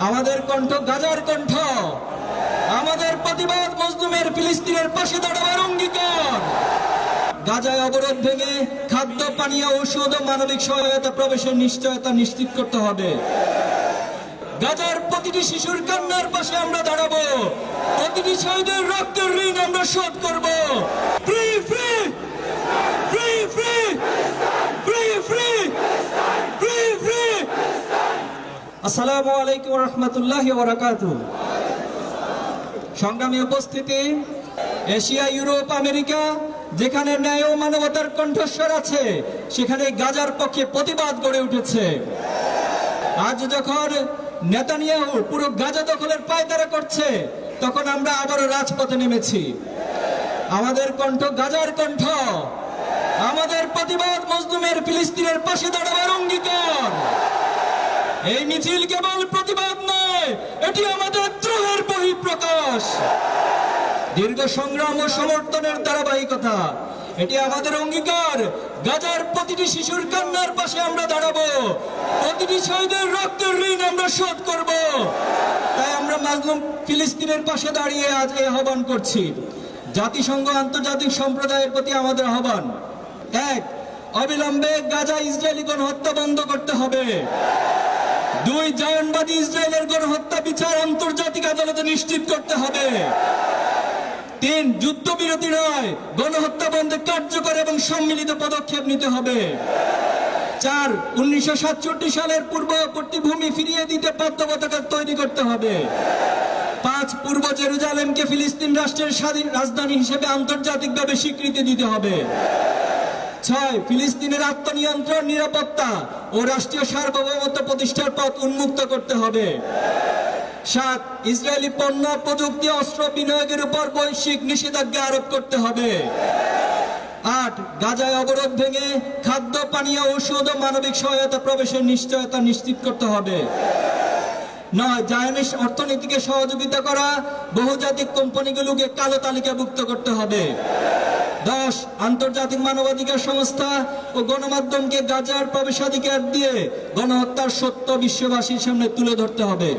আমাদের কণ্ঠ গাজার কণ্ঠ। আমাদের প্রতিবাদ মজলুমের ফিলিস্তিনের পাশে দাঁড়াবার অঙ্গীকার। গাজায় অবরোধ ভেঙে খাদ্য পানীয় ঔষধ ও মানবিক সহায়তা, প্রবেশের নিশ্চয়তা নিশ্চিত করতে হবে। গাজার প্রতিটি শিশুর কান্নার পাশে আমরা দাঁড়াবো। প্রতিটি শহীদের রক্তের ঋণ আমরা শোধ করব। Free free free free free free free free আসসালামু আলাইকুম রহমতুল্লাহ সংগ্রামী উপস্থিতি, এশিয়া, ইউরোপ, আমেরিকা, যেখানে ন্যায় ও মানবতার কণ্ঠস্বর আছে, সেখানে গাজার পক্ষে প্রতিবাদ গড়ে উঠেছে। আজ যখন নেতানিয়াহু পুরো গাজা দখলের পায়তারা করছে, তখন আমরা আবারও রাজপথে নেমেছি। আমাদের কণ্ঠ গাজার কণ্ঠ। আমাদের প্রতিবাদ মজলুমের ফিলিস্তিনের পাশে দাঁড়াবার অঙ্গীকার। এই মিছিল কেবল প্রতিবাদ নয়, এটি আমাদের দ্রোহের বহিঃপ্রকাশ। দীর্ঘ সংগ্রাম ও সমর্থনের ধারাবাহিকতা, এটি আমাদের অঙ্গীকার। গাজার প্রতিটি শিশুর কান্নার পাশে আমরা দাঁড়াবো। প্রতিটি শহীদের রক্তের ঋণ আমরা শোধ করব। তাই আমরা মাজলুম ফিলিস্তিনের পাশে দাঁড়িয়ে আজ এই আহ্বান করছি। জাতিসংঘ আন্তর্জাতিক সম্প্রদায়ের প্রতি আমাদের আহ্বান। এক, অবিলম্বে গাজা ইসরায়েলি গণহত্যা বন্ধ করতে হবে। দুই জায়নবাদী ইসরায়েলের গণহত্যা বিচার আন্তর্জাতিক আদালতে নিশ্চিত করতে হবে। তিন, যুদ্ধবিরতি নয়, গণহত্যা বন্ধে কার্যকর এবং সম্মিলিত পদক্ষেপ নিতে হবে। চার, উনিশশো সালের পূর্ববর্তী ভূমি ফিরিয়ে দিতে বাধ্যবাধকতা তৈরি করতে হবে। পাঁচ, পূর্ব জেরুজালেমকে ফিলিস্তিন রাষ্ট্রের স্বাধীন রাজধানী হিসেবে আন্তর্জাতিকভাবে স্বীকৃতি দিতে হবে। ছয়, ফিলিস্তিনের আত্মনিয়ন্ত্রণ, নিরাপত্তা ও রাষ্ট্রীয় সার্বভৌমত্ব প্রতিষ্ঠার পথ উন্মুক্ত করতে হবে। সাত, ইসরায়েলি পণ্য, প্রযুক্তি, অস্ত্র বিনিয়োগের উপর বৈশ্বিক নিষেধাজ্ঞা আরোপ করতে হবে। আট, গাজায় অবরোধ ভেঙে খাদ্য, পানীয় ঔষধ ও মানবিক সহায়তা প্রবেশের নিশ্চয়তা নিশ্চিত করতে হবে। নয়, জায়নিস অর্থনীতিকে সহযোগিতা করা, বহুজাতিক কোম্পানিগুলোকে কালো তালিকাভুক্ত করতে হবে। দশ আন্তর্জাতিক মানবাধিকার সংস্থা ও গণমাধ্যমকে গাজার প্রবেশাধিকার দিয়ে গণহত্যার সত্য বিশ্ববাসীর সামনে তুলে ধরতে হবে।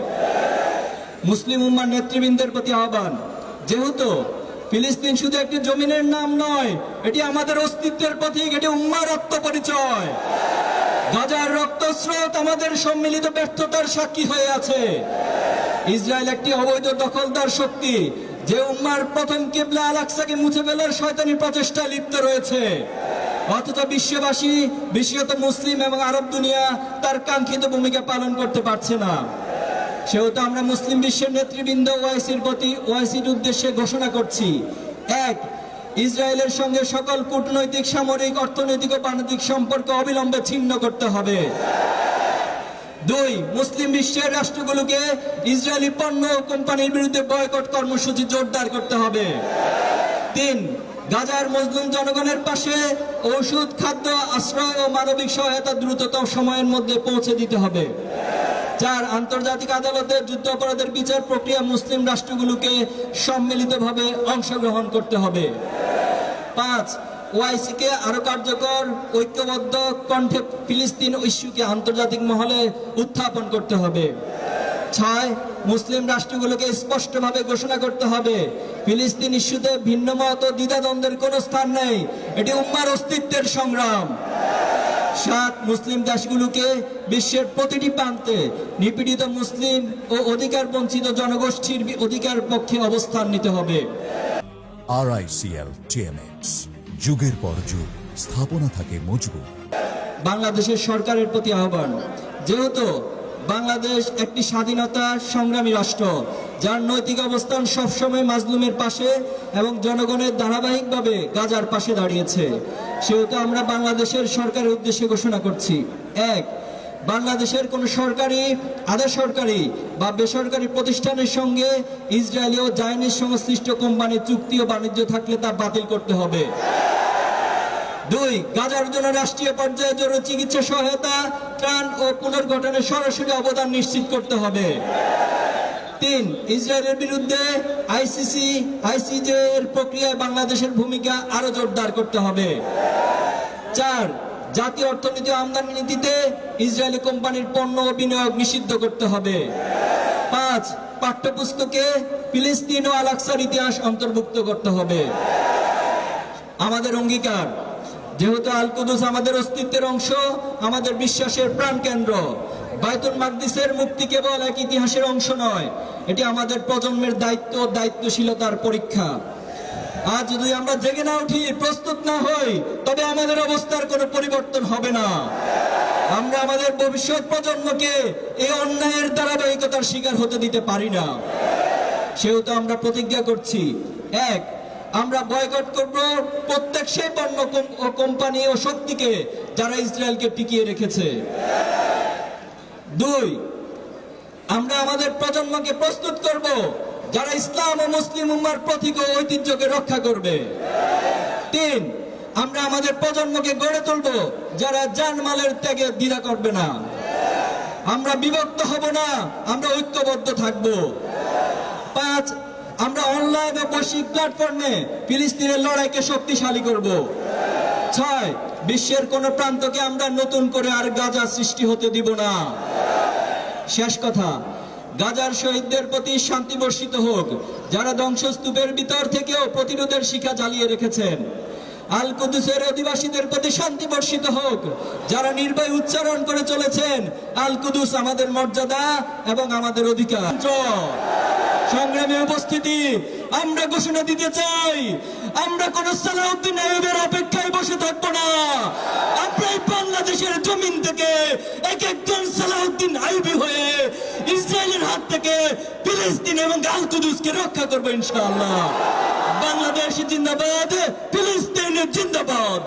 মুসলিম উম্মার নেতৃবৃন্দের প্রতি আহ্বান, যেহেতু ফিলিস্তিন শুধু একটি জমিনের নাম নয়, এটি আমাদের অস্তিত্বের প্রতীক, এটি উম্মার রক্ত পরিচয়। গাজার রক্তস্রোত আমাদের সম্মিলিত ব্যর্থতার সাক্ষী হয়ে আছে। ইসরায়েল একটি অবৈধ দখলদার শক্তি যে উম্মার প্রথম কেবলা আল আকসাকে মুছে ফেলার শয়তানি প্রচেষ্টায় লিপ্ত রয়েছে। অথচ বিশ্ববাসী বিশেষত মুসলিম এবং আরব দুনিয়া তার কাঙ্ক্ষিত ভূমিকা পালন করতে পারছে না। সেহেতু আমরা মুসলিম বিশ্বের নেতৃবৃন্দ ওআইসির প্রতি ওয়াইসির উদ্দেশ্যে ঘোষণা করছি। এক, ইসরায়েলের সঙ্গে সকল কূটনৈতিক, সামরিক, অর্থনৈতিক ও বাণিজ্যিক সম্পর্ক অবিলম্বে ছিন্ন করতে হবে। দুই, মুসলিম বিশ্বের রাষ্ট্রগুলোকে ইসরায়েলি পণ্য কোম্পানির বিরুদ্ধে বয়কট কর্মসূচি জোরদার করতে হবে। তিন, গাজার মজলুম জনগণের পাশে ঔষধ, খাদ্য, আশ্রয় ও মানবিক সহায়তা দ্রুততম সময়ের মধ্যে পৌঁছে দিতে হবে। চার, আন্তর্জাতিক আদালতে যুদ্ধ অপরাধের বিচার প্রক্রিয়া মুসলিম রাষ্ট্রগুলোকে সম্মিলিতভাবে অংশগ্রহণ করতে হবে। পাঁচ ওআইসি কে আরও কার্যকর, ঐক্যবদ্ধ কণ্ঠে ফিলিস্তিন ইস্যুকে আন্তর্জাতিক মহলে উত্থাপন করতে হবে। ছয়, মুসলিম রাষ্ট্রগুলোকে স্পষ্টভাবে ঘোষণা করতে হবে। ফিলিস্তিন ইস্যুতে ভিন্ন মত ও দ্বিধাদ্বন্দ্বের কোনো স্থান নেই। এটি উম্মার অস্তিত্বের সংগ্রাম। সাত, মুসলিম দেশগুলোকে বিশ্বের প্রতিটি প্রান্তে নিপীড়িত মুসলিম ও অধিকার বঞ্চিত জনগোষ্ঠীর অধিকার পক্ষে অবস্থান নিতে হবে। আরআইসিএল টিএমএক্স যুগের পর যুগ স্থাপনা থাকে মজবুত। বাংলাদেশের সরকারের প্রতি আহ্বান, যেহেতু বাংলাদেশ একটি স্বাধীনতা সংগ্রামী রাষ্ট্র, যার নৈতিক অবস্থান সবসময় মাজলুমের পাশে এবং জনগণের ধারাবাহিকভাবে গাজার পাশে দাঁড়িয়েছে। সেহেতু আমরা বাংলাদেশের সরকারের উদ্দেশ্যে ঘোষণা করছি। এক, বাংলাদেশের কোন সরকারি, আধা সরকারি বা বেসরকারি প্রতিষ্ঠানের সঙ্গে ইসরায়েলি ও সংশ্লিষ্ট কোম্পানির চুক্তি ও বাণিজ্য থাকলে তা বাতিল করতে হবে। দুই, গাজার জন্য রাষ্ট্রীয় পর্যায়ে জরুরি চিকিৎসা সহায়তা, ত্রাণ ও পুনর্গঠনে সরাসরি অবদান নিশ্চিত করতে হবে। তিন, ইসরায়েলের বিরুদ্ধে আইসিসি, আইসিজে এর প্রক্রিয়ায় বাংলাদেশের ভূমিকা আরও জোরদার করতে হবে। চার, জাতীয় অর্থনীতি আমদানি নীতিতে ইসরায়েলি কোম্পানির পণ্য ও বিনিয়োগ নিষিদ্ধ করতে হবে। পাঁচ, পাঠ্যপুস্তকে ফিলিস্তিন ও আলাক্সার ইতিহাস অন্তর্ভুক্ত করতে হবে। আমাদের অঙ্গীকার যেহেতু আল কুদুস আমাদের অস্তিত্বের অংশ, আমাদের বিশ্বাসের প্রাণকেন্দ্র বাইতুল মাকদিসের মুক্তি কেবল এক ইতিহাসের অংশ নয়, এটি আমাদের প্রজন্মের দায়িত্ব দায়িত্বশীলতার পরীক্ষা। আজ যদি আমরা জেগে না উঠি, প্রস্তুত না হই, তবে আমাদের অবস্থার কোনো পরিবর্তন হবে না। আমরা আমাদের ভবিষ্যৎ প্রজন্মকে এই অন্যায়ের ধারাবাহিকতার শিকার হতে দিতে পারি না। সেহেতু আমরা প্রতিজ্ঞা করছি, এক আমরা বয়কট করব প্রত্যেক সেই পণ্য কোম্পানি ও শক্তিকে যারা ইসরায়েলকে টিকিয়ে রেখেছে। দুই, আমরা আমাদের প্রজন্মকে প্রস্তুত করব যারা ইসলাম ও মুসলিম উম্মার প্রতীক ও ঐতিহ্যকে রক্ষা করবে। তিন, আমরা আমাদের প্রজন্মকে গড়ে তুলব যারা জানমালের ত্যাগে দ্বিধা করবে না। আমরা বিভক্ত হব না, আমরা ঐক্যবদ্ধ থাকব। পাঁচ অনলাইন ও বৈশ্বিক প্ল্যাটফর্মে ফিলিস্তিনের লড়াইকে শক্তিশালী করব। ছয়, বিশ্বের কোন প্রান্তকে আমরা নতুন করে আর গাজা সৃষ্টি হতে দিব না। শেষ কথা, গাজার শহীদদের প্রতি শান্তি বর্ষিত হোক, যারা ধ্বংসস্তূপের ভিতর থেকেও প্রতিরোধের শিখা জ্বালিয়ে রেখেছেন। আল কুদুসের অধিবাসীদের প্রতি শান্তি বর্ষিত হোক, যারা নির্ভয় উচ্চারণ করে চলেছেন আল কুদুস আমাদের মর্যাদা এবং আমাদের অধিকার। সংগ্রামে উপস্থিতি। আমরা ঘোষণা দিতে চাই, আমরা কোন সালাউদ্দিন আইবের অপেক্ষায় বসে থাকব না। আমরা বাংলাদেশের জমিন থেকে এক একজন সালাউদ্দিন আইবি হয়ে ইসরায়েলের হাত থেকে ফিলিস্তিন এবং আল কুদুসকে রক্ষা করব ইনশাআল্লাহ। বাংলাদেশ জিন্দাবাদ, ফিলিস্তিন জিন্দাবাদ।